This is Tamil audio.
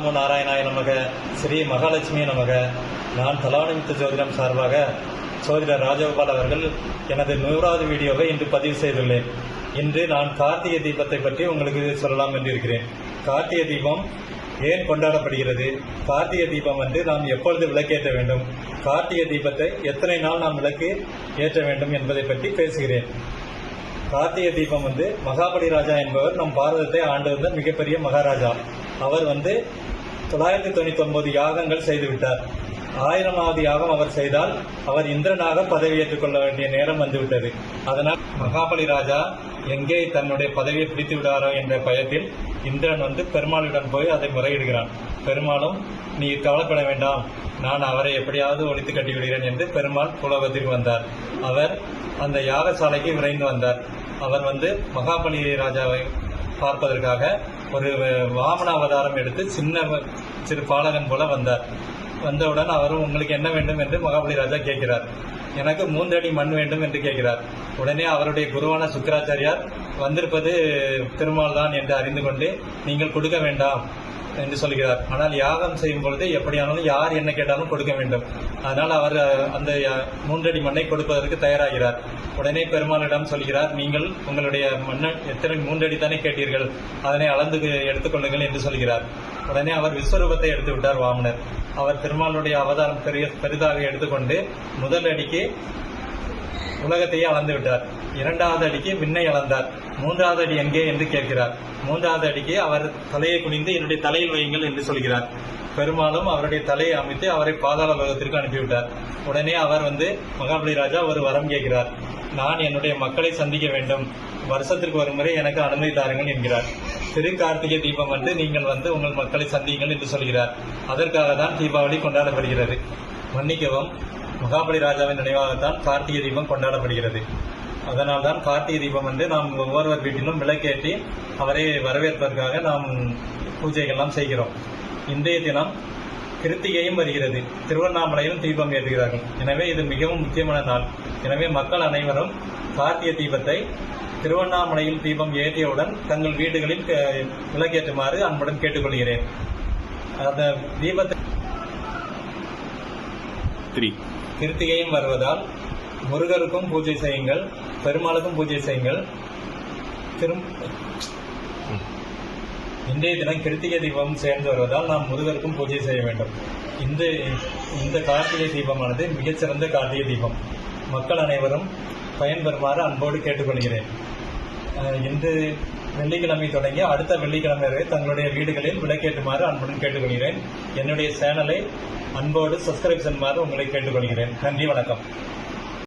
நமோ நாராயணாய நமக ஸ்ரீ மகாலட்சுமி நமக நான் தலானிமித்த ஜோதிடம் சார்பாக சோதிடர் ராஜகோபால் அவர்கள் எனது நூறாவது வீடியோவை இன்று பதிவு செய்துள்ளேன் இன்று நான் கார்த்திகை தீபத்தை பற்றி உங்களுக்கு சொல்லலாம் என்று இருக்கிறேன் கார்த்திகை தீபம் ஏன் கொண்டாடப்படுகிறது கார்த்திகை தீபம் வந்து நாம் எப்பொழுது விளக்கேற்ற வேண்டும் கார்த்திகை தீபத்தை எத்தனை நாள் நாம் விளக்கு ஏற்ற வேண்டும் என்பதை பற்றி பேசுகிறேன் கார்த்திகை தீபம் வந்து மகாபலி ராஜா என்பவர் நம் பாரதத்தை ஆண்டு வந்த மிகப்பெரிய மகாராஜா அவர் வந்து தொள்ளாயிரத்தி தொண்ணூத்தி ஒன்பது யாகங்கள் செய்துவிட்டார். ஆயிரமாவது யாகம் அவர் செய்தால் அவர் இந்திரனாக பதவியேற்றுக் கொள்ள வேண்டிய நேரம் வந்துவிட்டது. அதனால் மகாபலி ராஜா எங்கே தன்னுடைய பதவியை பிடித்து விடாரோ என்ற பயத்தில் இந்திரன் வந்து பெருமாளிடம் போய் அதை முறையிடுகிறான். பெருமாளும் நீ கவலைப்பட வேண்டாம். நான் அவரை எப்படியாவது ஒழித்து கட்டி விடுகிறேன் என்று பெருமாள் புலவத்திற்கு வந்தார். அவர் அந்த யாகசாலைக்கு விரைந்து வந்தார். அவர் வந்து மகாபலி ராஜாவை பார்ப்பதற்காக ஒரு வாமன அவதாரம் எடுத்து சின்ன சிறு பாலகன் போல வந்தார். வந்தவுடன் அவரும் உங்களுக்கு என்ன வேண்டும்? என்று மகாபலி ராஜா கேட்கிறார். எனக்கு மூந்தடி மண் வேண்டும் என்று கேட்கிறார். உடனே அவருடைய குருவான சுக்கராச்சாரியார் வந்திருப்பது திருமால் தான் என்று அறிந்து கொண்டு நீங்கள் கொடுக்க வேண்டாம். என்று சொல்கிறார். ஆனால் யாகம் செய்யும் பொழுது எப்படியானாலும் யார் என்ன கேட்டாலும் கொடுக்க வேண்டும். அதனால் அவர் அந்த மூன்றடி மண்ணை கொடுப்பதற்கு தயாராகிறார். உடனே பெருமாளிடம் சொல்கிறார் நீங்கள் உங்களுடைய மண்ணை எத்தனை மூன்றடி தானே கேட்டீர்கள். அதனை அளந்து எடுத்துக்கொள்ளுங்கள் என்று சொல்கிறார். உடனே அவர் விஸ்வரூபத்தை எடுத்து விட்டார் வாமனர். அவர் பெருமாளுடைய அவதாரம் பெரிய பெரிதாக எடுத்துக்கொண்டு முதல் அடிக்கு உலகத்தையே அளந்து விட்டார். இரண்டாவது அடிக்கு விண்ணை அளந்தார். மூன்றாவது அடி எங்கே என்று கேட்கிறார். மூன்றாவது அடிக்கு அவர் தலையை குனிந்து என்னுடைய தலையில் வையுங்கள் என்று சொல்கிறார். பெருமாளும் அவருடைய தலையை அமைத்து அவரை பாதாள லோகத்திற்கு அனுப்பிவிட்டார். உடனே அவர் வந்து மகாபலி ராஜா ஒரு வரம் கேட்கிறார். நான் என்னுடைய மக்களை சந்திக்க வேண்டும். வருஷத்திற்கு ஒரு முறை எனக்கு அனுமதி தாருங்கள் என்கிறார். திரு கார்த்திகை தீபம் வந்து நீங்கள் வந்து உங்கள் மக்களை சந்தியுங்கள் என்று சொல்கிறார். அதற்காக தான் தீபாவளி கொண்டாடப்படுகிறது. மன்னிக்கவும் மகாபலி ராஜாவின் நினைவாகத்தான் கார்த்திகை தீபம் கொண்டாடப்படுகிறது. அதனால்தான் கார்த்திகை தீபம் வந்து நாம் ஒவ்வொருவர் வீட்டிலும் விளக்கேற்றி அவரை வரவேற்பதற்காக நாம் பூஜைகள்லாம் செய்கிறோம். இன்றைய தினம் கிருத்திகையும் வருகிறது. திருவண்ணாமலையிலும் தீபம் ஏற்றுகிறார்கள். எனவே இது மிகவும் முக்கியமான நாள். எனவே மக்கள் அனைவரும் கார்த்திகை தீபத்தை திருவண்ணாமலையில் தீபம் ஏற்றியவுடன் தங்கள் வீடுகளில் க- விளக்கேற்றுமாறு அன்புடன் கேட்டுக்கொள்கிறேன். அந்த தீபத்தை த்ரீ. கிருத்திகையும் வருவதால் முருகருக்கும் பூஜை செய்யுங்கள் பெருமாளுக்கும் பூஜை செய்யுங்கள். திரும் இன்றைய தினம் கிருத்திகை தீபம் சேர்ந்து வருவதால் நாம் முருகருக்கும் பூஜை செய்ய வேண்டும். இந்த இந்த கார்த்திகை தீபமானது மிகச்சிறந்த கார்த்திகை தீபம். மக்கள் அனைவரும் பயன்பெறுமாறு அன்போடு கேட்டுக்கொள்கிறேன். இந்த இன்று வெள்ளிக்கிழமை தொடங்கி அடுத்த வெள்ளிக்கிழமை வரை தங்களுடைய வீடுகளில் விளக்கேற்றுமாறு அன்புடன் கேட்டுக்கொள்கிறேன். என்னுடைய சேனலை அன்போடு சப்ஸ்கிரைப் செய்யுமாறு உங்களை கேட்டுக்கொள்கிறேன். நன்றி வணக்கம்.